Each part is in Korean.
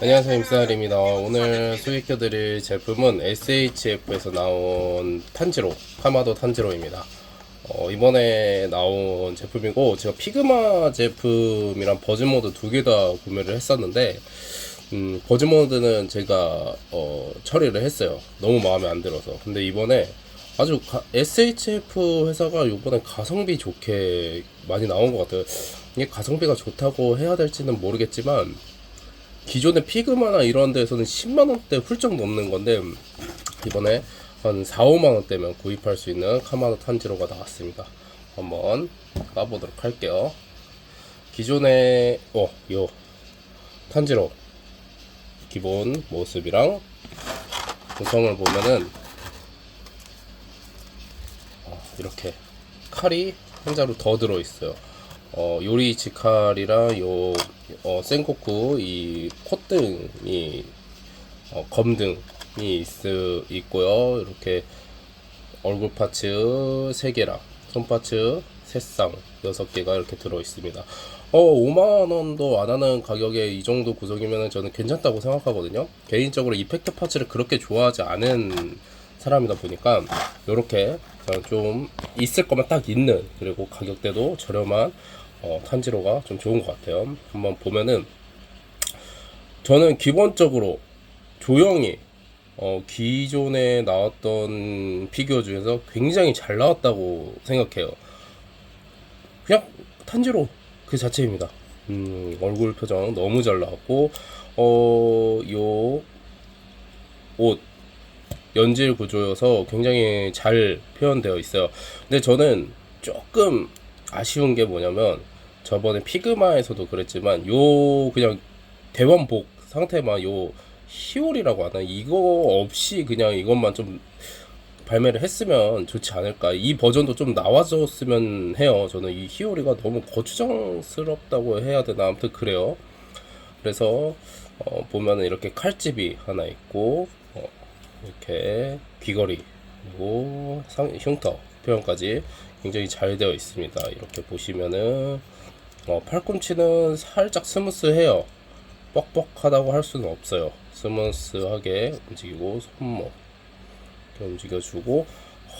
안녕하세요 임사일입니다. 오늘 소개해드릴 제품은 SHF에서 나온 탄지로 카마도 탄지로입니다. 어, 이번에 나온 제품이고 제가 피그마 제품이랑 버즈모드 두 개 다 구매를 했었는데 음, 버즈모드는 제가 어, 처리를 했어요. 너무 마음에 안 들어서. 근데 이번에 아주 가- SHF 회사가 이번에 가성비 좋게 많이 나온 것 같아요. 이게 가성비가 좋다고 해야 될지는 모르겠지만 기존의 피그마나 이런 데서는 10만원대 훌쩍 넘는 건데 이번에 한 4, 5만원대면 구입할 수 있는 카마도 탄지로가 나왔습니다. 한번 까보도록 할게요. 기존의 어, 요 탄지로 기본 모습이랑 구성을 보면은 어, 이렇게 칼이 한 자루 더 들어있어요 어, 요리치 칼이랑 요 어, 센코쿠 이 콧등이 어, 검등이 있, 있고요. 이렇게 얼굴 파츠 3개랑 손 파츠 3쌍 6개가 이렇게 들어 있습니다. 어, 5만 원도 안 하는 가격에 이 정도 구성이면 저는 괜찮다고 생각하거든요. 개인적으로 이펙트 파츠를 그렇게 좋아하지 않은 사람이다 보니까 이렇게 좀 있을 거면 딱 있는 그리고 가격대도 저렴한 어, 탄지로가 좀 좋은 것 같아요. 한번 보면은 저는 기본적으로 조형이 어, 기존에 나왔던 피규어 중에서 굉장히 잘 나왔다고 생각해요. 그냥 탄지로 그 자체입니다. 음, 얼굴 표정 너무 잘 나왔고, 어, 요, 옷, 연질 구조여서 굉장히 잘 표현되어 있어요. 근데 저는 조금 아쉬운 게 뭐냐면, 저번에 피그마에서도 그랬지만, 요, 그냥 대원복 상태만 요, 히올이라고 하나? 이거 없이 그냥 이것만 좀 발매를 했으면 좋지 않을까. 이 버전도 좀 나와줬으면 해요. 저는 이 히오리가 너무 거추장스럽다고 해야 되나. 아무튼 그래요. 그래서, 어, 보면은 이렇게 칼집이 하나 있고, 어, 이렇게 귀걸이, 그리고 상, 흉터 표현까지 굉장히 잘 되어 있습니다. 이렇게 보시면은, 어, 팔꿈치는 살짝 스무스해요. 뻑뻑하다고 할 수는 없어요. 스무스하게 움직이고, 손목. 움직여주고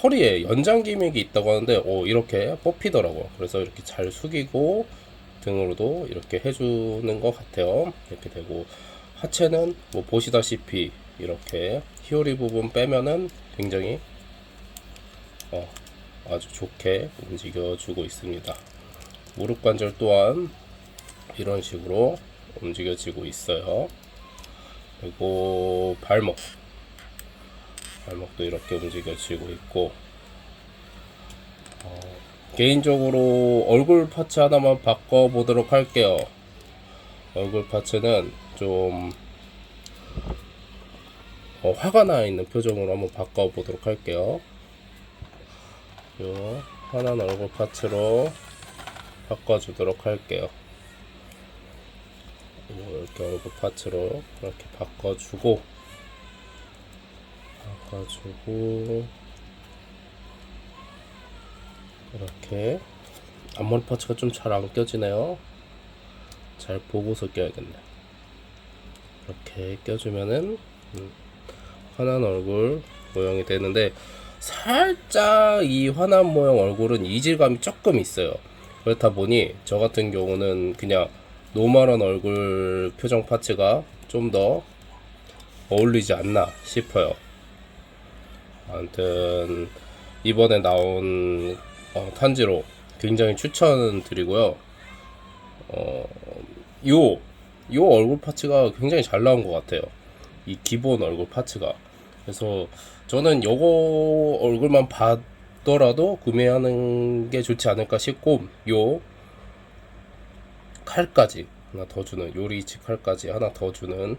허리에 연장 기믹이 있다고 하는데 어, 이렇게 뽑히더라고요. 그래서 이렇게 잘 숙이고 등으로도 이렇게 해주는 것 같아요. 이렇게 되고 하체는 뭐 보시다시피 이렇게 히오리 부분 빼면은 굉장히 어, 아주 좋게 움직여 주고 있습니다. 무릎 관절 또한 이런 식으로 움직여지고 있어요. 그리고 발목 발목도 이렇게 움직여지고 있고 어, 개인적으로 얼굴 파츠 하나만 바꿔보도록 할게요 얼굴 파츠는 좀 어, 화가 나 있는 표정으로 한번 바꿔보도록 할게요 요 화난 얼굴 파츠로 바꿔주도록 할게요. 이렇게 얼굴 파츠로 이렇게 바꿔주고 바꿔주고 이렇게. 앞머리 파츠가 좀 잘 안 껴지네요. 잘 보고서 껴야겠네. 이렇게 껴주면은 음, 환한 얼굴 모양이 되는데 살짝 이 환한 모양 얼굴은 이질감이 조금 있어요 그렇다 보니 저 같은 경우는 그냥 노멀한 얼굴 표정 파츠가 좀 더 어울리지 않나 싶어요 아무튼 이번에 나온 어, 탄지로 굉장히 추천드리고요. 어, 요, 요 얼굴 파츠가 굉장히 잘 나온 것 같아요. 이 기본 얼굴 파츠가. 그래서 저는 요거 얼굴만 봤더라도 구매하는 게 좋지 않을까 싶고, 요 칼까지 하나 더 주는, 요리치 칼까지 하나 더 주는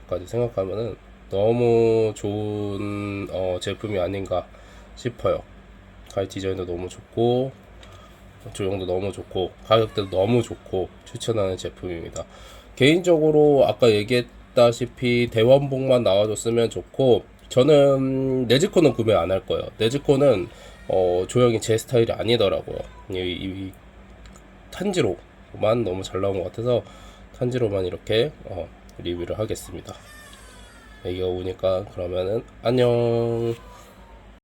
것까지 생각하면은 너무 좋은 어, 제품이 아닌가 싶어요. 가이 디자인도 너무 좋고 조형도 너무 좋고 가격대도 너무 좋고 추천하는 제품입니다. 개인적으로 아까 얘기했 다시피 대원복만 나와줬으면 좋고 저는 네즈코는 구매 안 할 거예요. 네즈코는 어, 조형이 제 스타일이 아니더라고요. 이, 이 탄지로만 너무 잘 나온 것 같아서 탄지로만 이렇게 어, 리뷰를 하겠습니다. 애기가 우니까 그러면은 안녕.